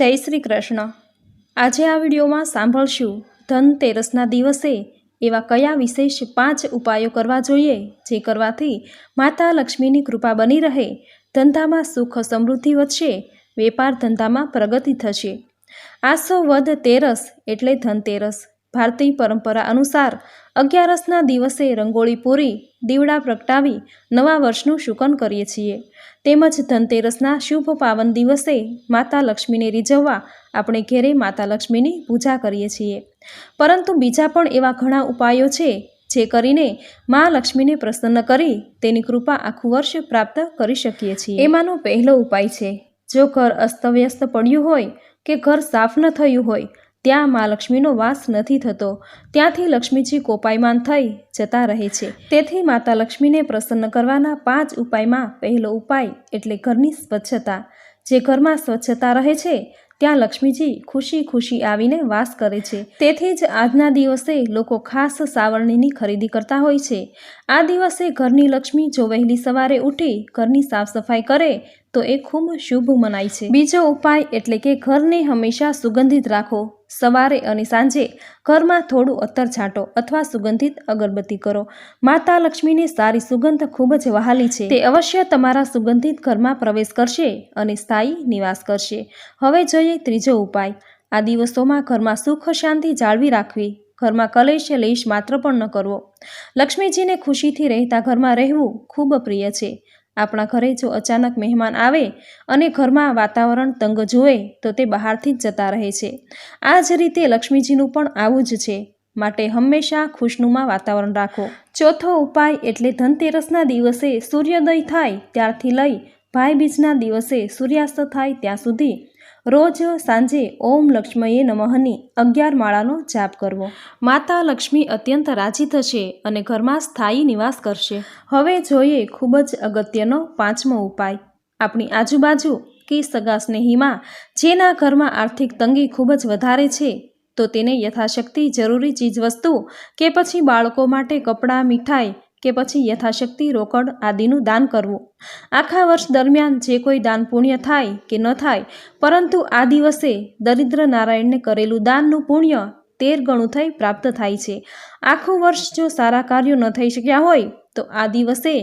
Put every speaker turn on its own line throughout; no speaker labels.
જય શ્રી કૃષ્ણ. આજે આ વિડીયોમાં સાંભળશું ધનતેરસના દિવસે એવા કયા વિશેષ પાંચ ઉપાયો કરવા જોઈએ જે કરવાથી માતા લક્ષ્મીની કૃપા બની રહે, ધંધામાં સુખ સમૃદ્ધિ વધશે, વેપાર ધંધામાં પ્રગતિ થશે. આસો વધ તેરસ એટલે ધનતેરસ ભારતીય પરંપરા અનુસાર અગિયારસના દિવસે રંગોળી પૂરી, દીવડા પ્રગટાવી, નવા વર્ષનું શુકન કરીએ છીએ. તેમજ ધનતેરસના શુભ પાવન દિવસે માતા લક્ષ્મીને રીઝવવા આપણે ઘેરે માતા લક્ષ્મીની પૂજા કરીએ છીએ. પરંતુ બીજા પણ એવા ઘણા ઉપાયો છે જે કરીને મા લક્ષ્મીને પ્રસન્ન કરી તેની કૃપા આખું વર્ષ પ્રાપ્ત કરી શકીએ છીએ. એમાંનો પહેલો ઉપાય છે, જો ઘર અસ્તવ્યસ્ત પડ્યું હોય કે ઘર સાફ ન થયું હોય ત્યાં મા લક્ષ્મીનો વાસ નથી થતો. ત્યાંથી લક્ષ્મીજી કોપાયમાન થઈ જતા રહે છે. તેથી માતા લક્ષ્મીને પ્રસન્ન કરવાના પાંચ ઉપાયમાં પહેલો ઉપાય એટલે ઘરની સ્વચ્છતા. જે ઘરમાં સ્વચ્છતા રહે છે, ત્યાં લક્ષ્મીજી ખુશી ખુશી આવીને વાસ કરે છે. તેથી જ આજના દિવસે લોકો ખાસ સાવરણીની ખરીદી કરતા હોય છે. આ દિવસે ઘરની લક્ષ્મી જો વહેલી સવારે ઉઠી ઘરની સાફ સફાઈ કરે, તો એ ખૂબ શુભ મનાય છે. બીજો ઉપાય એટલે કે ઘરને હંમેશા સુગંધિત રાખો. સવારે અને સાંજે ઘરમાં થોડું અત્તર છાંટો અથવા સુગંધિત અગરબત્તી કરો. માતા લક્ષ્મીની સારી સુગંધ ખૂબ જ વહાલી છે. તે અવશ્ય તમારા સુગંધિત ઘરમાં પ્રવેશ કરશે અને સ્થાયી નિવાસ કરશે. હવે જોઈએ ત્રીજો ઉપાય. આ દિવસોમાં ઘરમાં સુખ શાંતિ જાળવી રાખવી. ઘરમાં કલેશ લેશ માત્ર પણ ન કરવો. લક્ષ્મીજીને ખુશીથી રહેતા ઘરમાં રહેવું ખૂબ પ્રિય છે. આપણા ઘરે જો અચાનક મહેમાન આવે અને ઘરમાં વાતાવરણ તંગ જુએ તો તે બહારથી જ જતા રહે છે. આ જ રીતે લક્ષ્મીજીનું પણ આવું જ છે. માટે હંમેશા ખુશનુમા વાતાવરણ રાખો. ચોથો ઉપાય એટલે ધનતેરસના દિવસે સૂર્યોદય થાય ત્યારથી લઈ ભાઈબીજના દિવસે સૂર્યાસ્ત થાય ત્યાં સુધી રોજ સાંજે ઓમ લક્ષ્મયે નમઃની અગિયાર માળાનો જાપ કરવો. માતા લક્ષ્મી અત્યંત રાજી થશે અને ઘરમાં સ્થાયી નિવાસ કરશે. હવે જોઈએ ખૂબ જ અગત્યનો પાંચમો ઉપાય. આપણી આજુબાજુ કે સગા સ્નેહીમાં જેના ઘરમાં આર્થિક તંગી ખૂબ જ વધારે છે તો તેને યથાશક્તિ જરૂરી ચીજવસ્તુ કે પછી બાળકો માટે કપડાં મીઠાઈ કે પછી યથાશક્તિ, રોકડ આદિનું દાન કરવું. આખા વર્ષ દરમિયાન જે કોઈ દાન પુણ્ય થાય કે ન થાય, પરંતુ આ દિવસે દરિદ્ર નારાયણને કરેલું દાનનું પુણ્ય તેર ગણું થઈ પ્રાપ્ત થાય છે. આખું વર્ષ જો સારા કાર્યો ન થઈ શક્યા હોય, તો આ દિવસે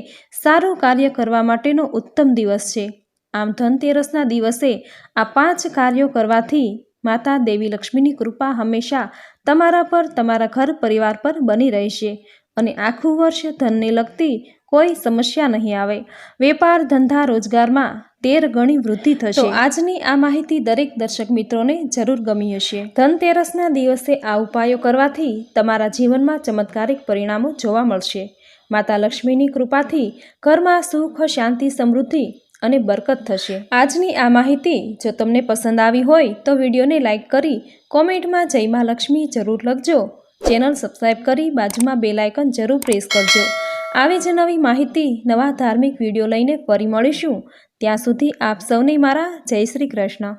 સારું કાર્ય કરવા માટેનો ઉત્તમ દિવસ છે. આમ ધનતેરસના દિવસે આ પાંચ કાર્યો કરવાથી માતા દેવી લક્ષ્મીની કૃપા હંમેશા તમારા પર, તમારા ઘર પરિવાર પર બની રહેશે. અને આખું વર્ષ ધનને લગતી કોઈ સમસ્યા નહીં આવે. વેપાર ધંધા રોજગારમાં તેર ગણી વૃદ્ધિ થશે. આજની આ માહિતી દરેક દર્શક મિત્રોને જરૂર ગમી હશે. ધનતેરસના દિવસે આ ઉપાયો કરવાથી તમારા જીવનમાં ચમત્કારિક પરિણામો જોવા મળશે. માતા લક્ષ્મીની કૃપાથી ઘરમાં સુખ, શાંતિ, સમૃદ્ધિ અને બરકત થશે. આજની આ માહિતી જો તમને પસંદ આવી હોય તો વિડીયોને લાઇક કરી કોમેન્ટમાં જય મા લક્ષ્મી જરૂર લખજો. ચેનલ સબસ્ક્રાઈબ કરી બાજુમાં બેલ આઇકન જરૂર પ્રેસ કરજો. આવી જ નવી માહિતી, નવા ધાર્મિક વીડિયો લઈને ફરી મળીશું. ત્યાં સુધી આપ સૌને મારા જય શ્રી કૃષ્ણ.